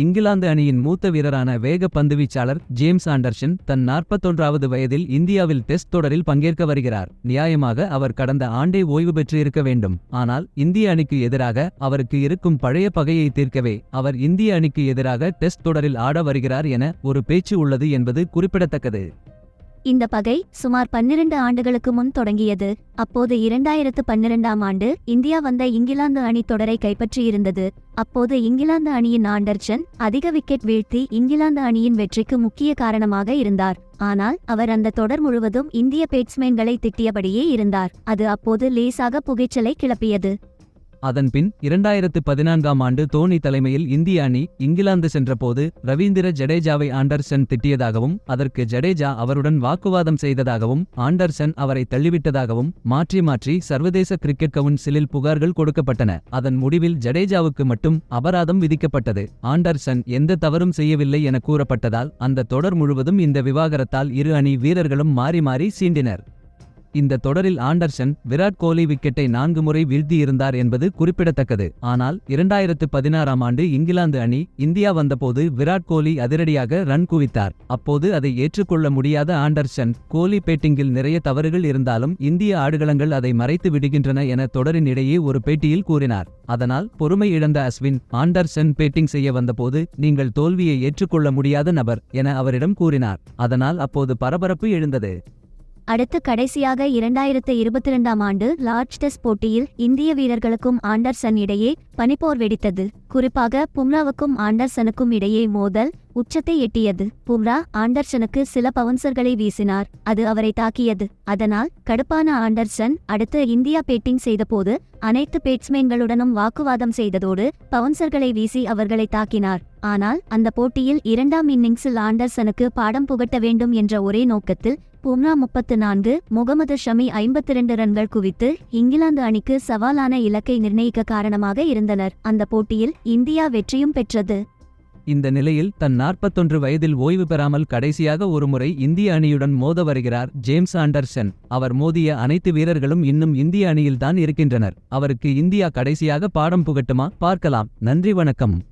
இங்கிலாந்து அணியின் மூத்த வீரரான வேக பந்துவீச்சாளர் ஜேம்ஸ் ஆண்டர்ஷன் தன் நாற்பத்தொன்றாவது வயதில் இந்தியாவில் டெஸ்ட் தொடரில் பங்கேற்க வருகிறார். நியாயமாக அவர் கடந்த ஆண்டே ஓய்வு பெற்றிருக்க வேண்டும். ஆனால் இந்திய அணிக்கு எதிராக அவருக்கு இருக்கும் பழைய பகையை தீர்க்கவே அவர் இந்திய அணிக்கு எதிராக டெஸ்ட் தொடரில் ஆட வருகிறார் என ஒரு பேச்சு உள்ளது என்பது குறிப்பிடத்தக்கது. இந்த பகை சுமார் பன்னிரண்டு ஆண்டுகளுக்கு முன் தொடங்கியது. அப்போது இரண்டாயிரத்து பன்னிரெண்டாம் ஆண்டு இந்தியா வந்த இங்கிலாந்து அணி தொடரை கைப்பற்றியிருந்தது. அப்போது இங்கிலாந்து அணியின் ஆண்டர்சன் அதிக விக்கெட் வீழ்த்தி இங்கிலாந்து அணியின் வெற்றிக்கு முக்கிய காரணமாக இருந்தார். ஆனால் அவர் அந்த தொடர் முழுவதும் இந்திய பேட்ஸ்மேன்களை திட்டியபடியே இருந்தார். அது அப்போது லேசாக புகைச்சலை கிளப்பியது. அதன்பின் இரண்டாயிரத்து பதினான்காம் ஆண்டு தோனி தலைமையில் இந்திய அணி இங்கிலாந்து சென்றபோது ரவீந்திர ஜடேஜாவை ஆண்டர்சன் திட்டியதாகவும் அதற்கு ஜடேஜா அவருடன் வாக்குவாதம் செய்ததாகவும் ஆண்டர்சன் அவரை தள்ளிவிட்டதாகவும் மாற்றி மாற்றி சர்வதேச கிரிக்கெட் கவுன்சிலில் புகார்கள் கொடுக்கப்பட்டன. அதன் முடிவில் ஜடேஜாவுக்கு மட்டும் அபராதம் விதிக்கப்பட்டது. ஆண்டர்சன் எந்த தவறும் செய்யவில்லை என கூறப்பட்டதால் அந்த தொடர் முழுவதும் இந்த விவாகரத்தால் இரு அணி வீரர்களும் மாறி மாறி சீண்டினர். இந்த தொடரில் ஆண்டர்சன் விராட் கோலி விக்கெட்டை நான்கு முறை வீழ்த்தியிருந்தார் என்பது குறிப்பிடத்தக்கது. ஆனால் இரண்டாயிரத்து பதினாறாம் ஆண்டு இங்கிலாந்து அணி இந்தியா வந்தபோது விராட் கோலி அதிரடியாக ரன் குவித்தார். அப்போது அதை ஏற்றுக்கொள்ள முடியாத ஆண்டர்சன் கோலி பேட்டிங்கில் நிறைய தவறுகள் இருந்தாலும் இந்திய ஆடுகளங்கள் அதை மறைத்து விடுகின்றன என தொடரின் இடையே ஒரு பேட்டியில் கூறினார். அதனால் பொறுமை இழந்த அஸ்வின் ஆண்டர்சன் பேட்டிங் செய்ய வந்தபோது நீங்கள் தோல்வியை ஏற்றுக்கொள்ள முடியாத நபர் என அவரிடம் கூறினார். அதனால் அப்போது பரபரப்பு எழுந்தது. அடுத்து கடைசியாக இரண்டாயிரத்து இருபத்தி இரண்டாம் ஆண்டு லார்ஜ் டெஸ்ட் போட்டியில் இந்திய வீரர்களுக்கும் ஆண்டர்சன் இடையே பனிப்போர் வெடித்தது. குறிப்பாக பும்ராவுக்கும் ஆண்டர்சனுக்கும் இடையே மோதல் உச்சத்தை எட்டியது. பும்ரா ஆண்டர்சனுக்கு சில பவுன்சர்களை வீசினார். அது அவரை தாக்கியது. அதனால் கடுப்பான ஆண்டர்சன் அடுத்து இந்தியா பேட்டிங் செய்தபோது அனைத்து பேட்ஸ்மேன்களுடனும் வாக்குவாதம் செய்ததோடு பவுன்சர்களை வீசி அவர்களை தாக்கினார். ஆனால் அந்த போட்டியில் இரண்டாம் இன்னிங்ஸில் ஆண்டர்சனுக்கு பாடம் புகட்ட வேண்டும் என்ற ஒரே நோக்கத்தில் பும்ரா முப்பத்து நான்கு முகமது ஷமி ஐம்பத்தி இரண்டு ரன்கள் குவித்து இங்கிலாந்து அணிக்கு சவாலான இலக்கை நிர்ணயிக்க காரணமாக இருந்தனர். அந்த போட்டியில் இந்தியா வெற்றியும் பெற்றது. இந்த நிலையில் தன் நாற்பத்தொன்று வயதில் ஓய்வு பெறாமல் கடைசியாக ஒருமுறை இந்திய அணியுடன் மோத வருகிறார் ஜேம்ஸ் ஆண்டர்சன். அவர் மோதிய அனைத்து வீரர்களும் இன்னும் இந்திய அணியில்தான் இருக்கின்றனர். அவருக்கு இந்தியா கடைசியாக பாடம் புகட்டுமா? பார்க்கலாம். நன்றி வணக்கம்.